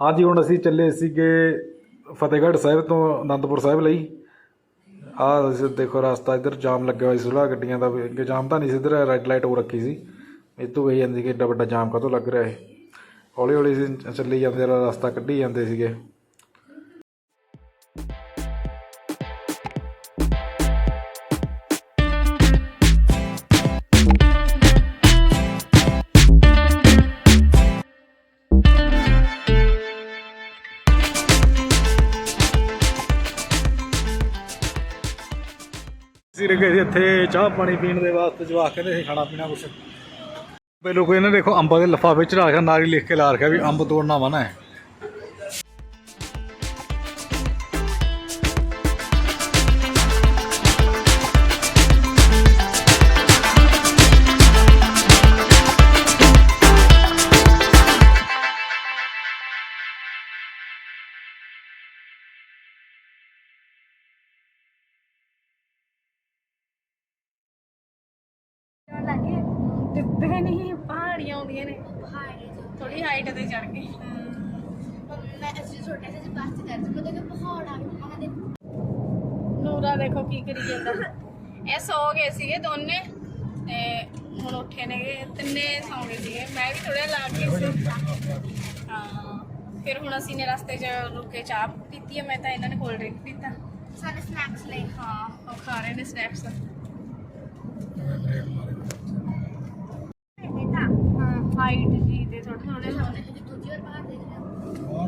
ਹਾਂਜੀ, ਹੁਣ ਅਸੀਂ ਚੱਲੇ ਸੀਗੇ ਫਤਿਹਗੜ੍ਹ ਸਾਹਿਬ ਤੋਂ ਅਨੰਦਪੁਰ ਸਾਹਿਬ ਲਈ। ਆਹ ਦੇਖੋ, ਰਸਤਾ ਇੱਧਰ ਜਾਮ ਲੱਗਿਆ ਹੋਇਆ ਸੀ ਸੁਲਾ ਗੱਡੀਆਂ ਦਾ ਵੀ, ਅੱਗੇ ਜਾਮ ਤਾਂ ਨਹੀਂ ਸੀ, ਇੱਧਰ ਰੈੱਡ ਲਾਈਟ ਹੋ ਰੱਖੀ ਸੀ। ਇਹ ਤੋਂ ਕਹੀ ਜਾਂਦੀ ਕਿ ਏਡਾ ਵੱਡਾ ਜਾਮ ਕਾਹਤੋਂ ਲੱਗ ਰਿਹਾ ਹੈ ਹੌਲੀ ਹੌਲੀ ਅਸੀਂ ਚੱਲੀ ਜਾਂਦੇ, ਰਸਤਾ ਕੱਢੀ ਜਾਂਦੇ ਸੀਗੇ। ਗਏ ਸੀ ਇੱਥੇ, ਚਾਹ ਪਾਣੀ ਪੀਣ ਦੇ ਵਾਸਤੇ ਜਵਾਕ ਕਹਿੰਦੇ ਸੀ ਖਾਣਾ ਪੀਣਾ ਕੁਛ। ਪਹਿਲੋਂ ਕੋਈ ਇਹਨੇ ਦੇਖੋ ਅੰਬਾਂ ਦੇ ਲਿਫਾਫੇ ਚ ਰੱਖਿਆ ਨਾਰੀ ਲਿਖ ਕੇ ਲਾ ਰੱਖਿਆ ਵੀ ਅੰਬ ਤੋੜਨਾ ਮਨਾ ਹੈ। ਅਸੀਂ ਛੋਟੇ ਜਿਹੇ ਬੱਸ ਚ ਜਾਂਦੇ ਪਤਾ ਕਿ ਪਹਾੜ ਆ ਗਏ ਉਹਨਾਂ ਦੇ ਨੂਰਾ ਦੇਖੋ ਕੀ ਕਰੀ ਜਾਂਦਾ। ਇਹ ਸੌ ਗਏ ਸੀਗੇ ਦੋਨੇ ਤੇ ਹੁਣ ਉੱਠੇ ਨੇਗੇ ਤਿੰਨੇ ਸੌ ਗਏ ਸੀਗੇ। ਮੈਂ ਵੀ ਥੋੜਾ ਲਾ ਕੇ ਸੀ। ਹਾਂ ਫਿਰ ਹੁਣ ਅਸੀਂ ਨੇ ਰਸਤੇ 'ਚ ਰੁਕ ਚਾਹ ਪੀਤੀ ਹੈ ਮੈਂ ਤਾਂ ਇਹਨਾਂ ਨੇ ਕੋਲਡ ਡਰਿੰਕ ਪੀਤਾ। ਸਾਡੇ ਸਨੈਕਸ ਲਈ ਹਾਂ ਉਹ ਖਾ ਰਹੇ ਨੇ ਸਨੈਕਸ ਹਾਈਟ ਜੀ ਦੇ ਥੋੜੇ ਥੋੜੇ ਉਹਨੇ ਕਿ ਦੂਜੀ ਵਾਰ ਬਾਹਰ ਦੇਖ ਲਿਆ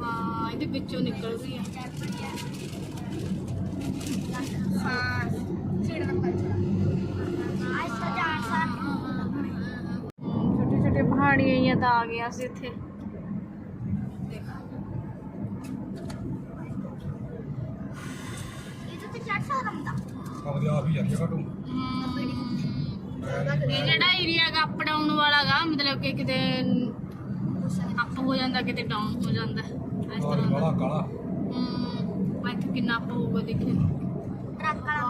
ਹਾਂ ਇਹਦੇ ਵਿੱਚੋਂ ਨਿਕਲ ਰਹੀ ਆ। ਹਾਂ ਛੋਟੇ ਛੋਟੇ ਪਹਾੜੀਆਂ ਹੀ ਤਾਂ ਆ ਗਿਆ ਸੀ ਇੱਥੇ। ਇਹ ਜਿਹੜਾ ਏਰੀਆ ਗਾ ਅਪ ਡਾਊਨ ਵਾਲਾ ਗਾ ਮਤਲਬ ਕਿ ਕਿਤੇ ਅਪ ਹੋ ਜਾਂਦਾ ਕਿਤੇ ਡਾਊਨ ਹੋ ਜਾਂਦਾ ਇਸ ਤਰ੍ਹਾਂ ਦਾ। ਕਾਲਾ। ਹਮ, ਇੱਥੇ ਕਿੰਨਾ ਅਪ ਹੋਊਗਾ ਦੇਖੇ ਟਰੱਕ ਵਾਲਾ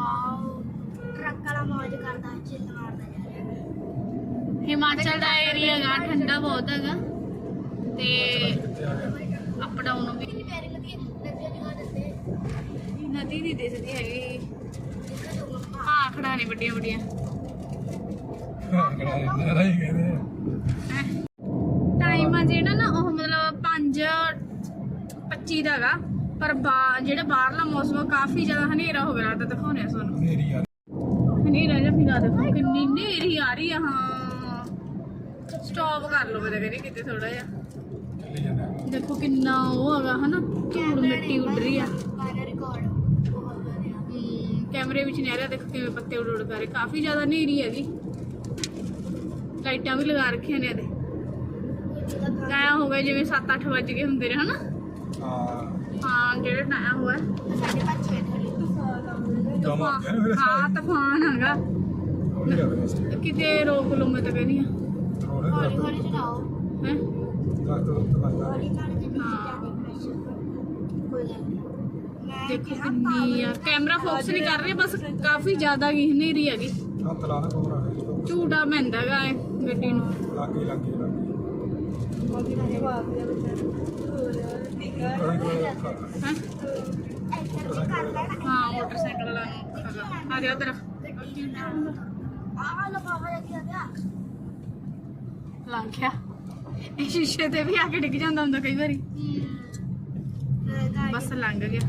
ਟਰੱਕ ਵਾਲਾ ਮੌਜ ਕਰਦਾ ਚਿੱਲ ਮਾਰਦਾ ਜਾ ਰਿਹਾ। ਹਿਮਾਚਲ ਦਾ ਏਰੀਆ ਗਾ ਠੰਡਾ ਬਹੁਤ ਹੈਗਾ। ਤੇ ਅਪ ਡਾਊਨ ਵੀ। ਪਿਆਰੀ ਲੱਗੀ ਨਦੀਆਂ ਦਿਖਾ ਦਿੰਦੇ ਨਦੀ ਨਹੀਂ ਦਿਸਦੀ ਹੈਗੀ। ਦੇਖਾ ਜੋ ਮੰਮਾ ਭਾਖੜਾ ਨੇ ਵੱਡੀਆਂ ਵੱਡੀਆਂ ਟਾਈਮ ਆ ਜਿਹੜਾ ਨਾ ਉਹ ਮਤਲਬ 5 25 ਦਾ ਹੈਗਾ। ਪਰ ਬਾ- ਜਿਹੜਾ ਬਾਹਰਲਾ ਮੌਸਮ ਆ, ਕਾਫੀ ਜ਼ਿਆਦਾ ਹਨੇਰਾ ਹੋ ਗਿਆ ਤਾਂ ਦਿਖਾਉਣੇ ਆ ਤੁਹਾਨੂੰ। ਹਨੇਰਾ ਜਿਹਾ ਫਿਰਾ ਦੇਖੋ ਕਿੰਨੀ ਹਨੇਰੀ ਆ ਰਹੀ ਆ ਹਾਂ। ਸਟਾਪ ਕਰ ਲਓ ਮੇਰੇ ਕਹਿੰਦੇ ਕਿਤੇ ਥੋੜਾ ਜਿਹਾ। ਦੇਖੋ ਕਿੰਨਾ ਉਹ ਹੈਗਾ ਹਨਾ? ਧੂੜ ਮਿੱਟੀ ਉੱਡ ਰਹੀ ਆ। ਹਮ, ਕੈਮਰੇ ਵਿੱਚ ਨਹੀਂ ਆ ਰਿਹਾ ਦੇਖੋ ਕਿਵੇਂ ਪੱਤੇ ਉੱਡ ਉੱਡ ਕਰ ਰਹੇ ਕਾਫੀ ਜ਼ਿਆਦਾ ਹਨੇਰੀ ਹੈਗੀ। ਲਾਈਟਾਂ ਵੀ ਲਗਾ ਰੱਖੀਆਂ ਨੇ ਇਹਦੇ। ਐਂ ਹੋ ਗਿਆ ਜਿਵੇਂ 7-8 ਵੱਜ ਗਏ ਹੁੰਦੇ ਨੇ ਹਨਾ? ਹਾਂ। ਜਿਹੜੇ ਟਾਈਮ ਹੋਇਆ। ਸਾਡੇ ਪੰਜ ਹੋਏ ਥੋੜੀ ਤੂਫਾਨ ਹਾਂ ਤੂਫਾਨ ਹੈਗਾ। ਕਿਤੇ ਰੋਕ ਲਓ ਮੈਂ ਤਾਂ ਕਹਿੰਦੀ ਆ ਹੌਲੀ ਹੌਲੀ ਚਲਾਓ ਹੈ? ਹੌਲੀ ਨਾਲ ਜਿੰਨੀ ਜ਼ਿਆਦਾ ਪ੍ਰੈਸ਼ਰ ਕੋਈ ਗੱਲ ਨਹੀਂ। ਮੈਂ ਦੇਖੋ ਕਿੰਨੀ ਆ। ਕੈਮਰਾ ਫੋਕਸ ਨਹੀਂ ਕਰ ਰਿਹਾ ਬਸ ਕਾਫੀ ਜ਼ਿਆਦਾ ਹੀ ਹਨੇਰੀ ਹੈਗੀ। ਝੂਟਾ ਹੈਗਾ ਇਹ ਗੱਡੀ ਨੂੰ। ਹਾਂ ਮੋਟਰਸਾਈਕਲ ਵਾਲਾ ਨੂੰ ਹੈਗਾ। ਆ ਜਾ ਤੇਰਾ ਲੰਘ ਗਿਆ ਇਹ ਸ਼ੀਸ਼ੇ ਤੇ ਵੀ ਆ ਕੇ ਡਿੱਗ ਜਾਂਦਾ ਹੁੰਦਾ ਕਈ ਵਾਰੀ। ਬਸ ਲੰਘ ਗਿਆ।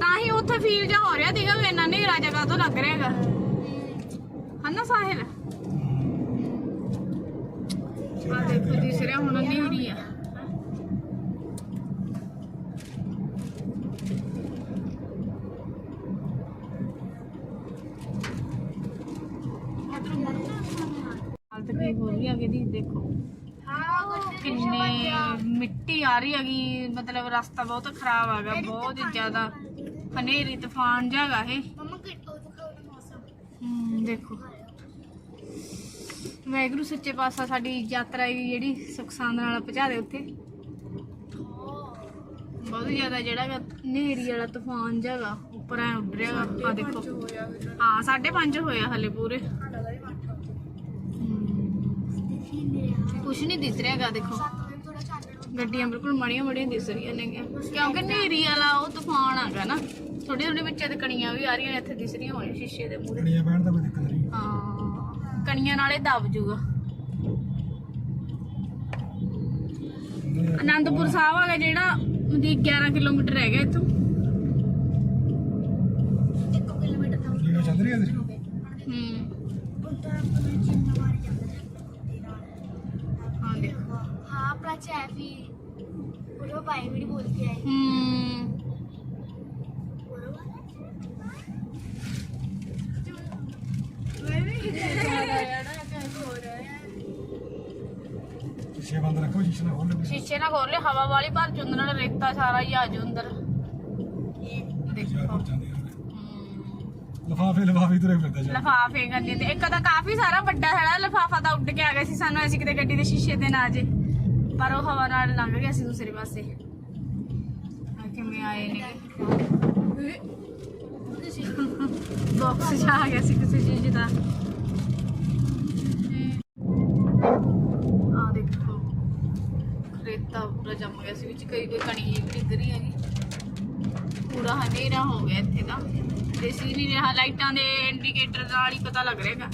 ਤਾਂ ਹੀ ਉੱਥੇ ਫੀਲ ਜਾ ਹੋ ਰਿਹਾ ਸੀਗਾ ਵੀ ਇੰਨਾ ਹਨੇਰਾ ਜਗ੍ਹਾ ਤੋਂ ਲੱਗ ਰਿਹਾ ਹਨਾ ਸਾਹਿਲ? ਆ ਦੇਖੋ ਦਿਸ ਰਿਹਾ ਹੁਣ ਹਨੇਰੀ ਆ ਹਾਲਤ ਕੀ ਹੋ ਰਹੀ ਹੈਗੀ? ਦੀ ਦੇਖੋ ਹਾਂ ਕਿੰਨੇ ਮਿੱਟੀ ਆ ਰਹੀ ਹੈਗੀ ਮਤਲਬ ਰਸਤਾ ਬਹੁਤ ਖਰਾਬ ਹੈਗਾ ਬਹੁਤ ਜ਼ਿਆਦਾ ਹਨੇਰੀ ਤੂਫਾਨ ਜਾਗਾ ਇਹ ਹਮ, ਦੇਖੋ। ਵੈਗਰੂ ਸੱਚੇ ਪਾਸਾ ਸਾਡੀ ਯਾਤਰਾ ਹੀ ਜਿਹੜੀ ਸੁਖ ਸਾਂਦ ਨਾਲ ਪਹੁੰਚਾ ਦੇ ਉੱਥੇ। ਬਹੁਤ ਜ਼ਿਆਦਾ ਜਿਹੜਾ ਗਾ ਹਨੇਰੀ ਵਾਲਾ ਤੂਫਾਨ ਜਾਗਾ ਉੱਪਰ ਐ ਉੱਡ ਰਿਹਾ ਆ ਦੇਖੋ। ਹਾਂ 5:30 ਹੋਇਆ ਹਲੇ ਪੂਰੇ। ਦਾ ਕੁਛ ਨਹੀਂ ਦਿਸ ਰਿਹਾਗਾ ਦੇਖੋ। ਗੱਡੀਆਂ ਬਿਲਕੁਲ ਮਾੜੀਆਂ ਮਾੜੀਆਂ ਦਿਸ ਰਹੀਆਂ ਨੇ ਕਿਉਂਕਿ ਨੇਰੀ ਵਾਲਾ ਉਹ ਤੂਫਾਨ ਆਗਾ ਨਾ। ਥੋੜੀ ਥੋੜੀ ਵਿੱਚ ਤੇ ਕਣੀਆਂ ਵੀ ਆ ਰਹੀਆਂ ਨੇ ਇੱਥੇ ਦਿਸ ਰਹੀਆਂ ਹੋਣੀਆਂ ਸ਼ੀਸ਼ੇ ਦੇ ਮੂਹਰੇ। ਕਣੀਆਂ ਪੈਣ ਦਾ ਕੋਈ ਦਿੱਕਤ ਨਹੀਂ। ਹਾਂ। ਕਣੀਆਂ ਨਾਲੇ ਦਬ ਜੂਗਾ। ਆਨੰਦਪੁਰ ਸਾਹਿਬ ਹੈਗਾ ਜਿਹੜਾ ਦੀ 11 ਕਿਲੋਮੀਟਰ ਰਹਿ ਗਿਆ ਇੱਥੋਂ। 1 ਕਿਲੋਮੀਟਰ ਤੋਂ ਜਿਹੜਾ ਚੱਲ ਰਹੀ ਹੈ ਜਾਂਦੇ ਹਾਂ। ਦੇਖੋ ਹਾਂ। ਸ਼ੀਸ਼ੇ ਖੋਲ ਲੈ ਹਵਾ ਵਾਲੀ ਭਰ ਨਾਲ ਰੇਤਾ ਸਾਰਾ ਹੀ ਆ ਜਾਊ ਅੰਦਰ। ਦੇਖੋ। ਜਾਂਦੇ ਲਫਾਫੇ ਲਫਾਫੇ ਤੁਰੇ ਫਿਰਦਾ ਜਾ ਲਫਾਫੇ ਗੱਡੀ ਤੇ। ਇੱਕ ਤਾਂ ਕਾਫੀ ਸਾਰਾ ਵੱਡਾ ਸਾਰਾ ਲਫਾਫਾ ਤਾਂ ਉੱਡ ਕੇ ਆ ਗਿਆ ਸੀ ਸਾਨੂੰ ਐਸੀ ਕਿਤੇ ਗੱਡੀ ਦੇ ਸ਼ੀਸ਼ੇ ਤੇ ਨਾ ਜੇ। ਪਰ ਉਹ ਹਵਾ ਨਾਲ ਲੰਘ ਗਿਆ ਸੀ ਦੂਸਰੇ ਪਾਸੇ। ਆ ਕਿਵੇਂ ਆਏ ਨੇ। ਬਾਕਸ ਜਾ ਆ ਗਿਆ ਸੀ ਕਿਸੇ ਚੀਜ਼ ਦਾ। ਜੰਮ ਗਿਆ ਸੀ ਵਿੱਚ ਕਈ ਕੋਈ ਕਣੀ ਜਿਹੀ ਹੈਗੀ। ਪੂਰਾ ਹਨੇਰਾ ਹੋ ਗਿਆ ਇੱਥੇ ਤਾਂ। ਦੇਸੀ ਨਹੀਂ ਰਿਹਾ, ਲਾਈਟਾਂ ਦੇ ਇੰਡੀਕੇਟਰ ਨਾਲ ਹੀ ਪਤਾ ਲੱਗ ਰਿਹਾਗਾ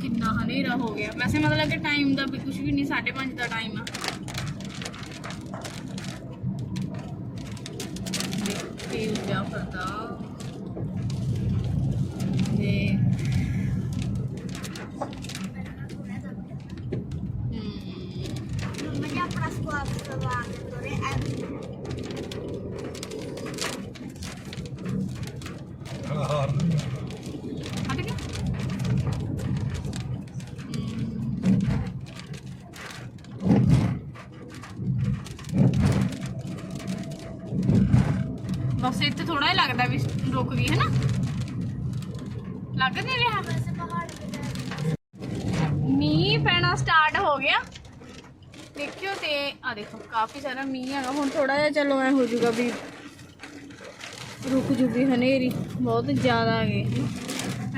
ਕਿੰਨਾ ਹਨੇਰਾ ਹੋ ਗਿਆ। ਵੈਸੇ ਮਤਲਬ ਕਿ ਟਾਈਮ ਦਾ ਵੀ ਕੁਝ ਵੀ ਨਹੀਂ 5:30 ਦਾ ਟਾਈਮ ਆ। ਦੇਖੇ ਉੱਡਿਆ ਫਿਰਦਾ। ਬਸ ਇੱਥੇ ਥੋੜਾ ਹੀ ਲੱਗਦਾ ਵੀ ਰੁਕ ਗਈ ਹੈ ਨਾ ਲੱਗ ਨਹੀਂ ਰਿਹਾ ਮੀਂਹ ਪੈਣਾ ਸਟਾਰਟ ਹੋ ਗਿਆ। ਦੇਖਿਓ ਤੇ ਆ ਦੇਖੋ ਕਾਫੀ ਸਾਰਾ ਮੀਂਹ ਹੈਗਾ। ਹੁਣ ਥੋੜਾ ਜਿਹਾ ਚਲੋ ਐ ਹੋ ਜਾਊਗਾ ਵੀ ਰੁਕ ਜੂਗੀ ਹਨੇਰੀ। ਬਹੁਤ ਜ਼ਿਆਦਾ ਹੈਗੇ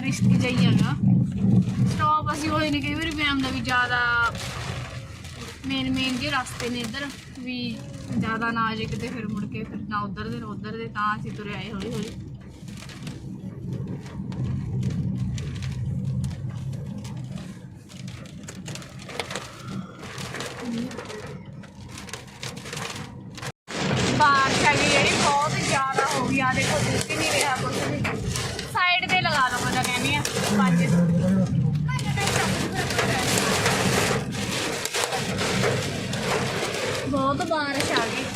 ਰਿਸਕ ਜਾਈ ਹੈਗਾ। ਸਟਾਪ ਅਸੀਂ ਹੋਏ ਨੇ ਕਈ ਵਾਰੀ ਵੈਮ ਦਾ ਵੀ ਜ਼ਿਆਦਾ ਮੇਨ ਮੇਨ ਜੇ ਰਸਤੇ ਨੇ ਇੱਧਰ, ਵੀ ਜ਼ਿਆਦਾ ਨਾ ਜੇ ਕਿਤੇ ਫਿਰ ਮੁੜ ਕੇ ਫਿਰ ਨਾ ਉਧਰ ਦੇ, ਨਾ ਉਧਰ ਦੇ, ਤਾਂ ਅਸੀਂ ਤੁਰੇ ਆਏ ਹੌਲੀ ਹੌਲੀ। ਬਾਰਿਸ਼ ਹੈਗੀ ਜਿਹੜੀ ਬਹੁਤ ਜ਼ਿਆਦਾ ਹੋ ਗਈ ਆ, ਦੇਖੋ ਬਹੁਤ ਬਾਰਿਸ਼ ਆ ਗਈ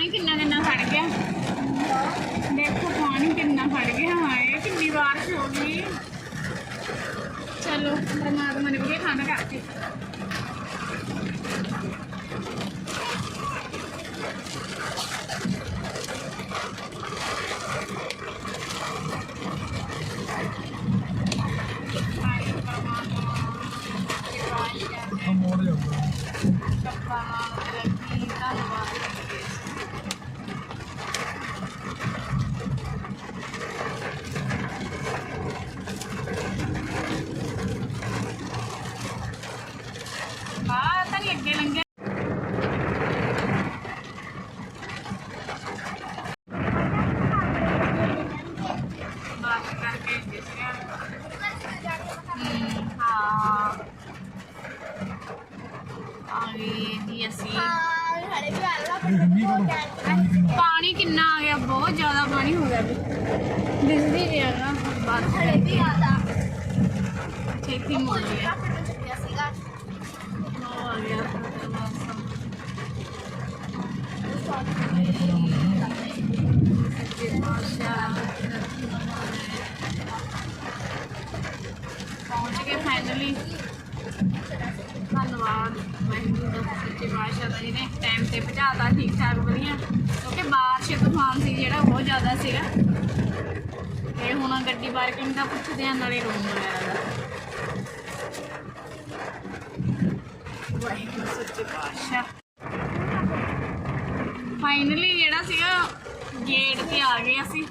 ਪਾਣੀ ਕਿੰਨਾ ਕਿੰਨਾ ਫੜ ਗਿਆ? ਦੇਖੋ, ਪਾਣੀ ਕਿੰਨਾ ਫੜ ਗਿਆ। ਹਾਏ, ਕਿੰਨੀ ਵਾਰ ਹੋ ਗਈ। ਚਲੋ, ਪਰਮਾਤਮਾ ਨੇ ਵਧੀਆ ਖਾਣਾ ਕਰਕੇ ਪਾਣੀ ਕਿੰਨਾ ਆ ਗਿਆ ਬਹੁਤ ਜ਼ਿਆਦਾ ਪਾਣੀ ਹੋ ਗਿਆ ਵੀ ਦਿਸਦੀ ਨਹੀਂ ਹੈਗਾ ਬਸ ਹਲੇ ਵੀ ਆਦਾ ਛੇਤੀ ਮੁੜ ਗਿਆ ਚੁੱਕਿਆ ਸੀਗਾ ਉਹ ਆ ਗਿਆ ਮੌਸਮ ਪਹੁੰਚ ਗਏ ਫਾਈਨਲੀ ਧੰਨਵਾਦ। ਵਾਹਿਗੁਰੂ ਦਾ ਸੱਚੇ ਪਾਤਸ਼ਾਹ ਦਾ ਜਿਹਨੇ ਟਾਈਮ ਤੇ ਪਹੁੰਚਾਤਾ ਠੀਕ ਠਾਕ ਵਧੀਆ। ਕਿਉਂਕਿ ਬਾਰਿਸ਼ ਤੂਫਾਨ ਸੀ ਜਿਹੜਾ ਬਹੁਤ ਜ਼ਿਆਦਾ ਸੀਗਾ। ਤੇ ਹੁਣ ਗੱਡੀ ਪਾਰਕਿੰਗ ਦਾ ਪੁੱਛਦੇ ਆ, ਨਾਲੇ ਰੂਮ ਵਗੈਰਾ ਦਾ ਵਾਹਿਗੁਰੂ ਸੱਚੇ ਪਾਤਸ਼ਾਹ। ਫਾਈਨਲੀ ਜਿਹੜਾ ਸੀਗਾ ਗੇਟ ਤੇ ਆ ਗਏ ਅਸੀਂ।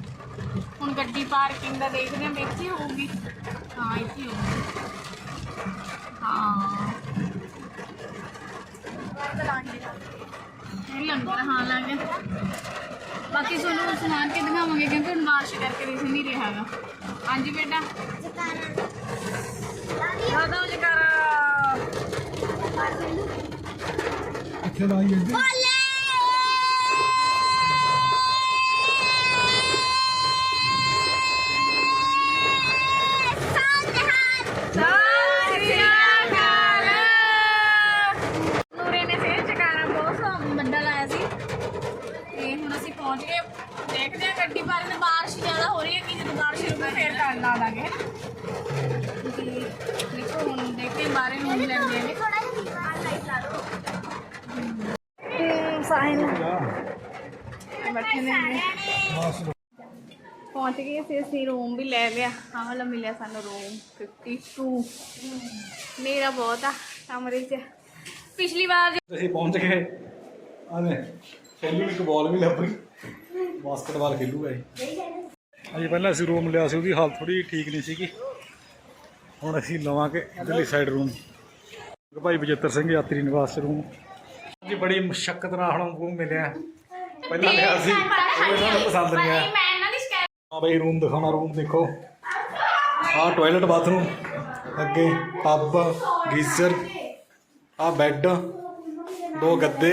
ਗੱਡੀ ਪਾਰਕਿੰਗ ਦਾ ਦੇਖਦੇ ਹਾਂ ਵੀ ਇੱਥੇ ਹੋਊਗੀ। ਹਾਂ ਇੱਥੇ ਹੋਊਗੀ। ਹਾਂ। ਇਹ ਲੰਗਰ ਹਾਂ ਲੱਗ ਬਾਕੀ ਤੁਹਾਨੂੰ ਸਮਾਨ ਕੇ ਦਿਖਾਵਾਂਗੇ ਕਿਉਂਕਿ ਹੁਣ ਬਾਰਿਸ਼ ਕਰਕੇ ਦਿਖ ਨਹੀਂ ਰਿਹਾ ਹੈਗਾ। ਹਾਂਜੀ ਬੇਟਾ। ਦਾਦਾ ਜਕਾਰਾ ਕਿੱਥੇ ਲਾਈ ਇੱਧਰ ਨੂਰੇ ਨੇ ਫੇਰ ਚਕਾਰਾ ਬਹੁਤ ਵੱਡਾ ਲਾਇਆ ਸੀ ਤੇ ਹੁਣ ਅਸੀਂ ਪਹੁੰਚ ਗਏ ਦੇਖਦੇ ਹਾਂ ਗੱਡੀ ਬਾਰੇ ਨਾ ਬਾਰਿਸ਼ ਜ਼ਿਆਦਾ ਹੋ ਰਹੀ ਹੈ ਕਿ ਜਦੋਂ ਬਾਰਿਸ਼ ਰੁਕੇ ਫੇਰ ਕਰਨ ਲਾ ਦਾਂਗੇ ਜੀ ਦੇਖੋ ਹੁਣ ਦੇਖਦੇ ਹਾਂ ਬਾਰੇ ਨੂੰ ਲੈਂਦੇ ਨੇ ਥੋੜਾ ਜਿਹਾ ਦੀਵਾਰ ਲਾਈਟ ਲਾ ਦੋ ਸਾਹਿਲ ਬੈਠੇ ਨੇ ਬਸ ਪਹੁੰਚ ਗਏ ਸੀ ਅਸੀਂ ਰੂਮ ਵੀ ਲੈ ਲਿਆ। ਆਹ ਵਾਲਾ ਮਿਲਿਆ ਸਾਨੂੰ ਰੂਮ 52 ਮੇਰਾ ਬਹੁਤ ਆ, ਕਮਰੇ 'ਚ। ਪਿਛਲੀ ਵਾਰ ਅਸੀਂ ਪਹੁੰਚ ਗਏ। ਆਨੇ ਖੇਲੂ ਇੱਕ ਬਾਲ ਵੀ ਲੱਭ ਗਈ। ਬਾਸਕਟਬਾਲ ਖੇਲੂਗਾ ਇਹ। ਅਜੇ ਪਹਿਲਾਂ ਅਸੀਂ ਰੂਮ ਲਿਆ ਸੀ, ਉਹਦੀ ਹਾਲਤ ਥੋੜੀ ਠੀਕ ਨਹੀਂ ਸੀਗੀ। ਹੁਣ ਅਸੀਂ ਲਵਾਂਗੇ ਇਧਰਲੀ ਸਾਈਡ ਰੂਮ ਭਾਈ ਬਜੇਤਰ ਸਿੰਘ ਯਾਤਰੀ ਨਿਵਾਸ ਰੂਮ ਜੀ, ਬੜੀ ਮੁਸ਼ਕਲ ਨਾਲ ਹੁਣ ਰੂਮ ਮਿਲਿਆ। ਪਹਿਲਾਂ ਲਿਆ ਸੀ। ਉਹ ਸਾਨੂੰ ਪਸੰਦ ਨਹੀਂ ਆਇਆ। ਮੈਂ ਇਹਨਾਂ ਦੀ ਸ਼ਿਕਾਇਤ ਹਾਂ ਬਈ ਰੂਮ ਦਿਖਾਉਣਾ ਰੂਮ ਦੇਖੋ। ਆਹ ਟਾਇਲਟ ਬਾਥਰੂਮ ਅੱਗੇ ਟੱਬ ਗੀਜ਼ਰ ਆਹ ਬੈੱਡ ਦੋ ਗੱਦੇ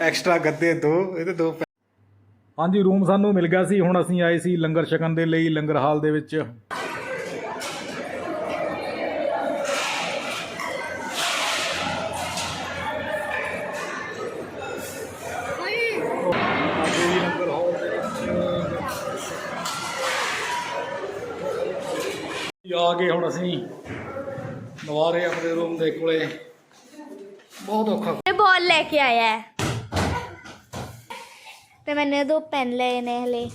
ਐਕਸਟਰਾ ਗੱਦੇ ਦੋ ਇਹਦੇ ਦੋ ਪੈ- ਹਾਂਜੀ ਰੂਮ ਸਾਨੂੰ ਮਿਲ ਗਿਆ ਸੀ। ਹੁਣ ਅਸੀਂ ਆਏ ਸੀ ਲੰਗਰ ਛਕਣ ਦੇ ਲਈ ਲੰਗਰ ਹਾਲ ਦੇ ਵਿੱਚ। ਆ ਗਏ ਹੁਣ ਅਸੀਂ। ਦੁਬਾਰੇ ਆਪਣੇ ਰੂਮ ਦੇ ਕੋਲੇ। ਬਹੁਤ ਔਖਾ। ਇਹ ਬਾਲ ਲੈ ਕੇ ਆਇਆ। ਤੇ ਮੈਨੇ ਦੋ ਪੈਨ ਲਏ ਨੇ ਹਲੇ।